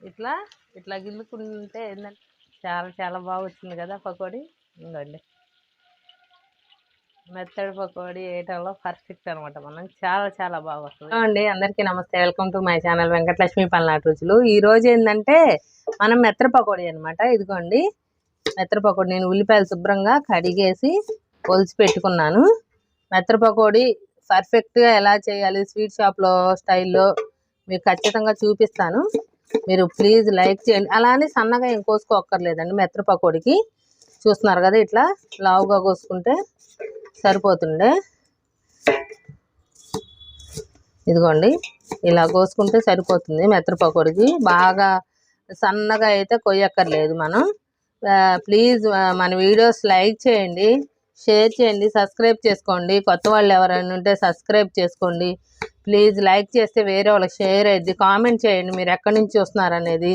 ఇట్లా ఇట్లా గిల్లుకుంటే ఏంటంటే చాలా చాలా బాగా వచ్చింది కదా పకోడీ. ఉందండి మెత్తడి పకోడీ వేయటంలో పర్ఫెక్ట్ అనమాట మనం. చాలా చాలా బాగా వస్తుంది. అండి అందరికీ నమస్తే. Welcome to my channel Venkatalakshmi పల్నాటి రుచులు ఈ రోజు ఏంటంటే మనం మెత్తడి పకోడీ అనమాట. ఇదిగోండి మెత్తడి పకోడీ. నేను ఉల్లిపాయలు శుభ్రంగా కడిగేసి ఒలిచి పెట్టుకున్నాను. మెత్తడి పకోడీ పర్ఫెక్ట్గా ఎలా చేయాలి స్వీట్ షాప్లో స్టైల్లో మీకు ఖచ్చితంగా చూపిస్తాను. మీరు ప్లీజ్ లైక్ చేయండి. అలానే సన్నగా ఏం కోసుకోక్కర్లేదండి. మెత్తర పకోడికి చూస్తున్నారు కదా ఇట్లా లావుగా కోసుకుంటే సరిపోతుండే. ఇదిగోండి ఇలా కోసుకుంటే సరిపోతుంది మెత్తర పకోడికి. బాగా సన్నగా అయితే కొయ్యక్కర్లేదు మనం. ప్లీజ్ మన వీడియోస్ లైక్ చేయండి. షేర్ చేయండి సబ్స్క్రైబ్ చేసుకోండి. కొత్త వాళ్ళు ఎవరైనా ఉంటే సబ్స్క్రైబ్ చేసుకోండి. ప్లీజ్ లైక్ చేస్తే వేరే వాళ్ళకి షేర్ అయ్యింది కామెంట్ చేయండి మీరు ఎక్కడి నుంచి చూస్తున్నారు అనేది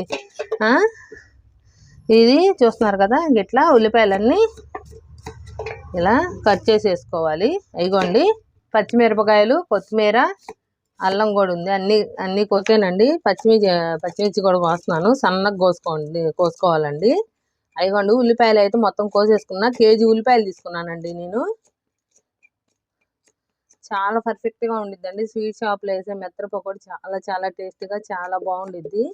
ఇది చూస్తున్నారు కదా ఇట్లా ఉల్లిపాయలన్నీ ఇలా కట్ చేసేసుకోవాలి. అయిగోండి పచ్చిమిరపకాయలు కొత్తిమీర అల్లం కూడా ఉంది. అన్ని అన్ని కోసేనండి. పచ్చిమిర్చి పచ్చిమిర్చి కూడా కోస్తున్నాను. సన్నగా కోసుకోండి కోసుకోవాలండి. అయిగోండి ఉల్లిపాయలు అయితే మొత్తం కోసేసుకున్నా కేజీ ఉల్లిపాయలు తీసుకున్నానండి నేను. చాలా పర్ఫెక్ట్గా ఉండిద్దండి. స్వీట్ షాప్లో వేసే మెత్తర పకోడీ చాలా చాలా టేస్టీగా చాలా బాగుండిద్ది.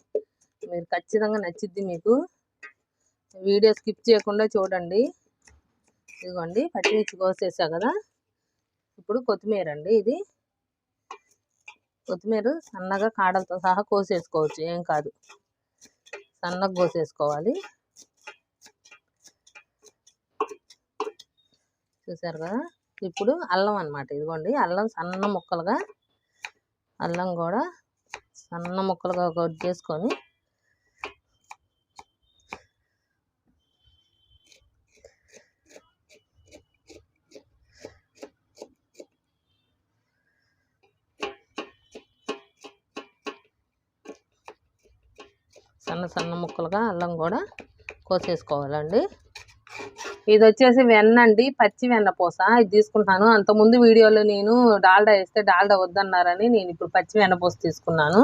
మీరు ఖచ్చితంగా నచ్చిద్ది మీకు. వీడియో స్కిప్ చేయకుండా చూడండి. ఇదిగోండి పచ్చిమిర్చి కోసేసా కదా. ఇప్పుడు కొత్తిమీర అండి ఇది. కొత్తిమీర సన్నగా కాడలతో సహా కోసేసుకోవచ్చు ఏం కాదు. సన్నగా కోసేసుకోవాలి. చూసారు కదా? ఇప్పుడు అల్లం అన్నమాట. ఇదిగోండి అల్లం సన్న ముక్కలుగా అల్లం కూడా సన్న ముక్కలుగా కట్ చేసుకొని సన్న సన్న ముక్కలుగా అల్లం కూడా కోసేసుకోవాలండి. ఇది వచ్చేసి వెన్న అండి పచ్చి వెన్న పూస. ఇది తీసుకుంటున్నాను. అంతకుముందు వీడియోలో నేను డాల్డా వేస్తే డాల్డా వద్దన్నారని నేను ఇప్పుడు పచ్చి వెన్న పూస తీసుకున్నాను.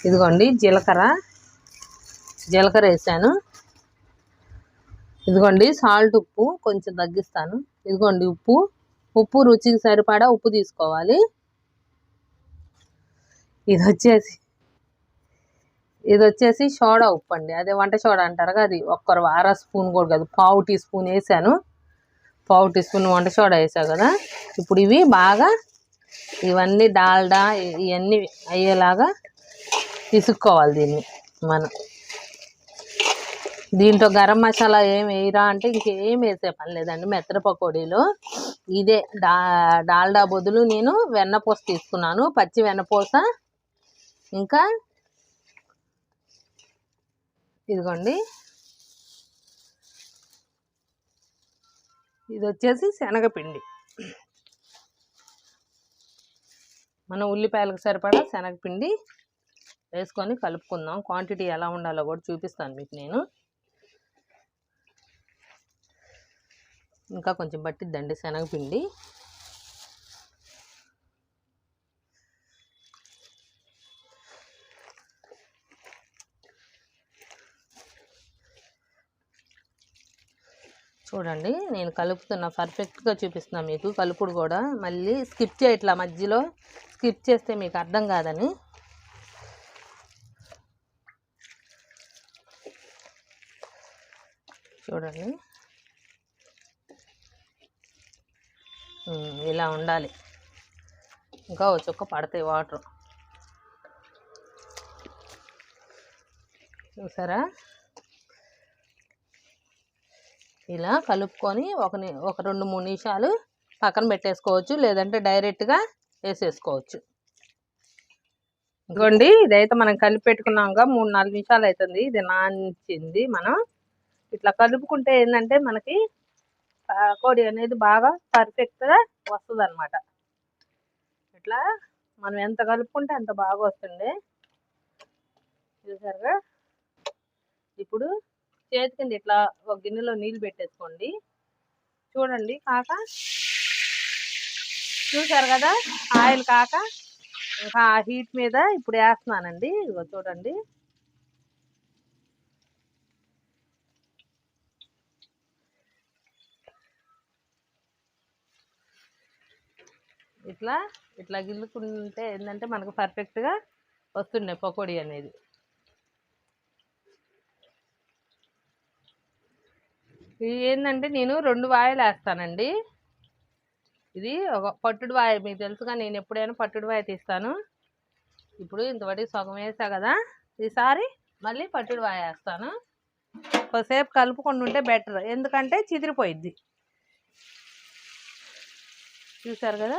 ఇదిగోండి జీలకర్ర. జీలకర్ర వేసాను. ఇదిగోండి సాల్ట్ ఉప్పు కొంచెం తగ్గిస్తాను. ఇదిగోండి ఉప్పు. ఉప్పు రుచికి సరిపడా ఉప్పు తీసుకోవాలి. ఇది వచ్చేసి ఇది వచ్చేసి సోడా ఉప్పు అండి అదే వంట సోడా అంటారు కదా అది ఒక్కరు అర స్పూన్ కూడా కాదు పావు టీ స్పూన్ వేసాను. పావు టీ స్పూన్ వంట సోడా వేసావు కదా ఇప్పుడు ఇవి బాగా ఇవన్నీ డాల్డా ఇవన్నీ అయ్యేలాగా తీసుకోవాలి దీన్ని మనం. దీంట్లో గరం మసాలా ఏం వేయరా అంటే ఇంకేం వేసే పని లేదండి మెత్తర పకోడీలో. ఇదే డా డాల్డా బదులు నేను వెన్నపూస తీసుకున్నాను పచ్చి వెన్నపూస ఇంకా ఇదిగోండి. ఇది వచ్చేసి శనగపిండి. మన ఉల్లిపాయలకు సరిపడా శనగపిండి వేసుకొని కలుపుకుందాం. క్వాంటిటీ ఎలా ఉండాలో కూడా చూపిస్తాను మీకు నేను. ఇంకా కొంచెం పట్టిద్దండి శనగపిండి. చూడండి నేను కలుపుతున్నా పర్ఫెక్ట్గా చూపిస్తున్నా మీకు కలుపుడు కూడా. మళ్ళీ స్కిప్ చేయట్లా మధ్యలో. స్కిప్ చేస్తే మీకు అర్థం కాదని. చూడండి. ఇలా ఉండాలి. ఇంకా ఒక చుక్క పడతాయి వాటర్. చూసారా? ఇలా కలుపుకొని ఒక ఒక రెండు మూడు నిమిషాలు పక్కన పెట్టేసుకోవచ్చు లేదంటే డైరెక్ట్గా వేసేసుకోవచ్చు. ఇదిగోండి ఇదైతే మనం కలిపి పెట్టుకున్నాక మూడు నాలుగు నిమిషాలు అవుతుంది ఇది నానించింది మనం. ఇట్లా కలుపుకుంటే ఏంటంటే మనకి కోడి అనేది బాగా పర్ఫెక్ట్గా వస్తుంది అనమాట ఇట్లా మనం ఎంత కలుపుకుంటే అంత బాగా వస్తుంది చూసారుగా? ఇప్పుడు చేతి కింద ఇట్లా ఒక గిన్నెలో నీళ్ళు పెట్టేసుకోండి. చూడండి కాక. చూసారు కదా? ఆయిల్ కాక. ఇంకా ఆ హీట్ మీద ఇప్పుడు వేస్తున్నానండి. ఇదిగో చూడండి. ఇట్లా ఇట్లా గిల్లుకుంటే ఏంటంటే మనకు పర్ఫెక్ట్గా వస్తున్నాయి పకోడీ అనేది. ఇది ఏంటంటే నేను రెండు వాయలు వేస్తానండి. ఇది ఒక పట్టుడు వాయ మీకు తెలుసుగా నేను ఎప్పుడైనా పట్టుడు వాయ తీస్తాను. ఇప్పుడు ఇంతవరకు సగం వేసా కదా ఈసారి మళ్ళీ పట్టుడు వాయ వేస్తాను. కొద్దిసేపు కలుపుకుండా ఉంటే బెటర్ ఎందుకంటే చిదిరిపోయిద్ది. చూసారు కదా?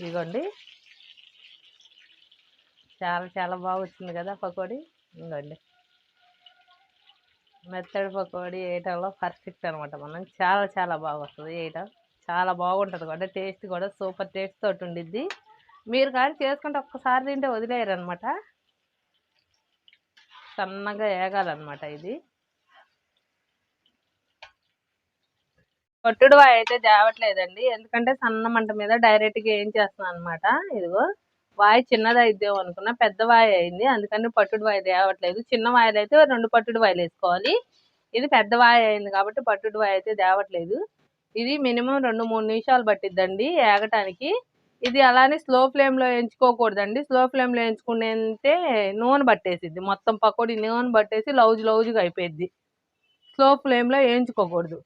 ఇదిగోండి. చాలా చాలా బాగా వచ్చింది కదా పకోడీ. ఇదిగోండి. మెత్తడి పకోడీ వేయటంలో పర్ఫెక్ట్ అనమాట. మనం చాలా చాలా బాగా వస్తుంది వేయటం చాలా బాగుంటుంది కూడా. టేస్ట్ కూడా సూపర్ టేస్ట్ తోటి ఉండిద్ది. మీరు కానీ చేసుకుంటే ఒక్కసారి తింటే వదిలేయరు అనమాట సన్నగా వేగాలన్నమాట ఇది. కొట్టుడు అయితే తేవట్లేదండి. ఎందుకంటే సన్న మంట మీద డైరెక్ట్గా ఏం చేస్తున్నాను అనమాట ఇదిగో. వాయి చిన్నదైద్దేమో అనుకున్నా పెద్ద వాయి అయింది. అందుకని పట్టుడు వాయి తేవట్లేదు. చిన్న వాయిలు అయితే రెండు పట్టుడు వాయిలు వేసుకోవాలి. ఇది పెద్ద వాయి అయింది కాబట్టి పట్టుడు వాయి అయితే తేవట్లేదు. ఇది మినిమం రెండు మూడు నిమిషాలు పట్టిద్దండి ఏగటానికి. ఇది అలానే స్లో ఫ్లేమ్లో ఎంచుకోకూడదండి. స్లో ఫ్లేమ్లో ఎంచుకుంటే నూనె పట్టేసిద్ది. మొత్తం పకోడీ నూనె పట్టేసి లౌజ్ లౌజ్గా అయిపోయిద్ది. స్లో ఫ్లేమ్లో వేయించుకోకూడదు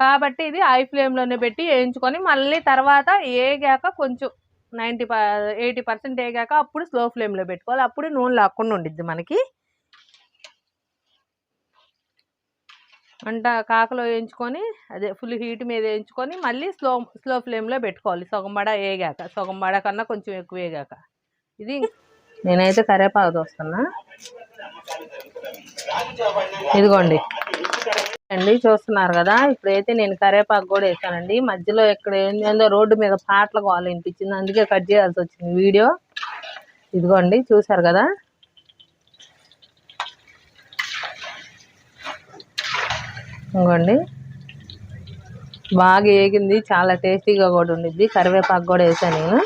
కాబట్టి ఇది హై ఫ్లేమ్లోనే పెట్టి వేయించుకొని మళ్ళీ తర్వాత ఏగాక కొంచెం నైంటీ ఎయిటీ పర్సెంట్ వేగాక అప్పుడు స్లో ఫ్లేమ్లో పెట్టుకోవాలి. అప్పుడు నూనె లాక్కుండా ఉండిద్ది మనకి. అంట కాకలో వేయించుకొని అదే ఫుల్ హీట్ మీద వేయించుకొని మళ్ళీ స్లో స్లో ఫ్లేమ్లో పెట్టుకోవాలి. సగం బడ వేగాక సగం బడ కన్నా కొంచెం ఎక్కువ వేగాక ఇది నేనైతే కరేపాకు చూస్తున్నా ఇదిగోండి. అండి చూస్తున్నారు కదా ఇప్పుడైతే నేను కరేపాకు కూడా వేసానండి. మధ్యలో ఇక్కడ ఏందో రోడ్డు మీద పాటలు కావాలి వినిపించింది. అందుకే కట్ చేయాల్సి వచ్చింది వీడియో. ఇదిగోండి చూసారు కదా. ఇంకోండి బాగా ఏగింది చాలా టేస్టీగా కూడా ఉండిద్ది. కరివేపాకు కూడా వేసాను నేను.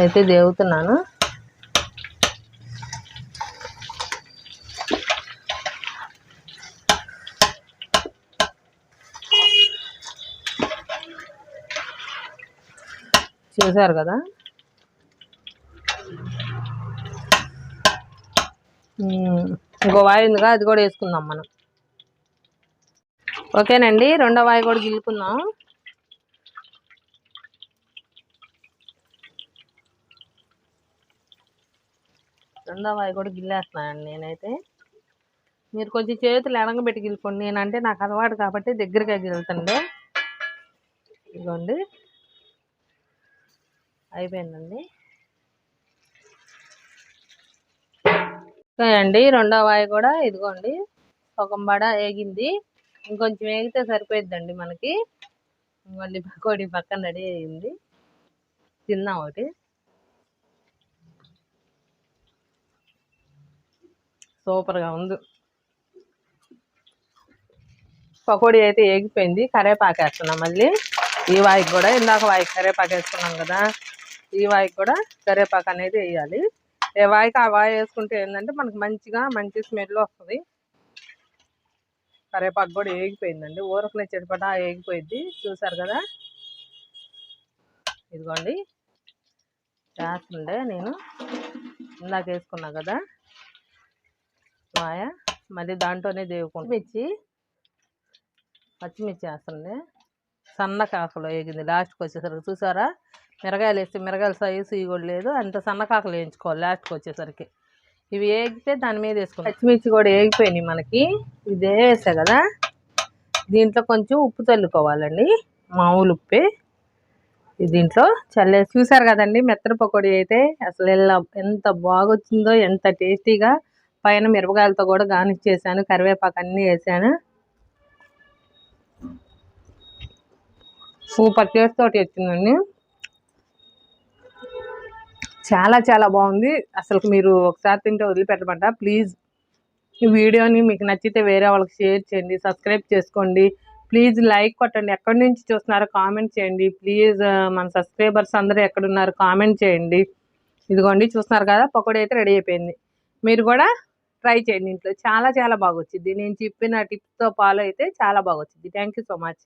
అయితే దేవుతున్నాను. చూసారు కదా? ఇంకో వాయి ఉందిగా అది కూడా వేసుకుందాం మనం. ఓకేనండి రెండో వాయి కూడా గిల్లుకుందాం. రెండో వాయి కూడా గిల్లేస్తున్నానండి నేనైతే. మీరు కొంచెం చేతులు ఎనగబెట్టి గిలుకోండి నేనంటే నాకు అలవాటు కాబట్టి దగ్గరగా గిల్లుతండి. ఇదిగోండి. అయిపోయిందండి. అండి రెండో వాయి కూడా ఇదిగోండి. ఒక బడ ఏగింది. ఇంకొంచెం ఏగితే సరిపోయిద్దండి మనకి. మళ్ళీ పకోడీ పక్కన రెడీ అయ్యింది. తిన్నాం ఒకటి. సూపర్గా ఉంది. పకోడీ అయితే ఏగిపోయింది. కరేపాకు వేస్తున్నాం మళ్ళీ. ఈ వాయికి కూడా ఇందాక వాయికి కరేపాకు వేసుకున్నాం కదా. ఈ వాయికి కూడా కరేపాకు అనేది వేయాలి. ఏ వాయికి ఆ వాయి వేసుకుంటే ఏంటంటే మనకు మంచిగా మంచి స్మెల్ వస్తుంది. కరివేపాకు కూడా ఏగిపోయిందండి ఊరకునే చెడిపట ఏగిపోయింది చూసారు కదా? ఇదిగోండి. చేస్తుండే నేను. ఇందాక వేసుకున్నా కదా? వాయ. మళ్ళీ దాంట్లోనే దేవుకుంటా. మిర్చి పచ్చిమిర్చి వేస్తుండే. సన్న కాకలు వేగింది. లాస్ట్కి వచ్చేసరికి చూసారా? మిరగాయలు వేస్తే మిరగాయల సైజు ఇవి లేదు. అంత సన్నకాకలు వేయించుకోవాలి లాస్ట్కి వచ్చేసరికి. ఇవి వేగితే దాని మీద వేసుకోవాలి పచ్చిమిర్చి కూడా వేగిపోయినాయి మనకి. ఇదే వేసా కదా. దీంట్లో కొంచెం ఉప్పు చల్లుకోవాలండి. మామూలు ఉప్పే. దీంట్లో చల్లే చూసారు కదండి మెత్తడి పకోడీ అయితే అసలు ఎలా ఎంత బాగొచ్చిందో ఎంత టేస్టీగా. పైన మిరపకాయలతో కూడా గార్నిష్ చేశాను కరివేపాకు అన్నీ వేసాను. సూపర్ టేస్ట్ తోటి వచ్చిందండి. చాలా చాలా బాగుంది. అసలు మీరు ఒకసారి తింటే వదిలిపెట్టమంట. ప్లీజ్ ఈ వీడియోని మీకు నచ్చితే వేరే వాళ్ళకి షేర్ చేయండి సబ్స్క్రైబ్ చేసుకోండి. ప్లీజ్ లైక్ కొట్టండి. ఎక్కడి నుంచి చూస్తున్నారో కామెంట్ చేయండి. ప్లీజ్ మన సబ్స్క్రైబర్స్ అందరూ ఎక్కడున్నారు కామెంట్ చేయండి. ఇదిగోండి చూస్తున్నారు కదా పకోడీ అయితే రెడీ అయిపోయింది. మీరు కూడా ట్రై చేయండి ఇంట్లో. చాలా చాలా బాగా వచ్చింది నేను చెప్పిన టిప్స్తో ఫాలో అయితే చాలా బాగా వచ్చింది థ్యాంక్ యూ సో మచ్.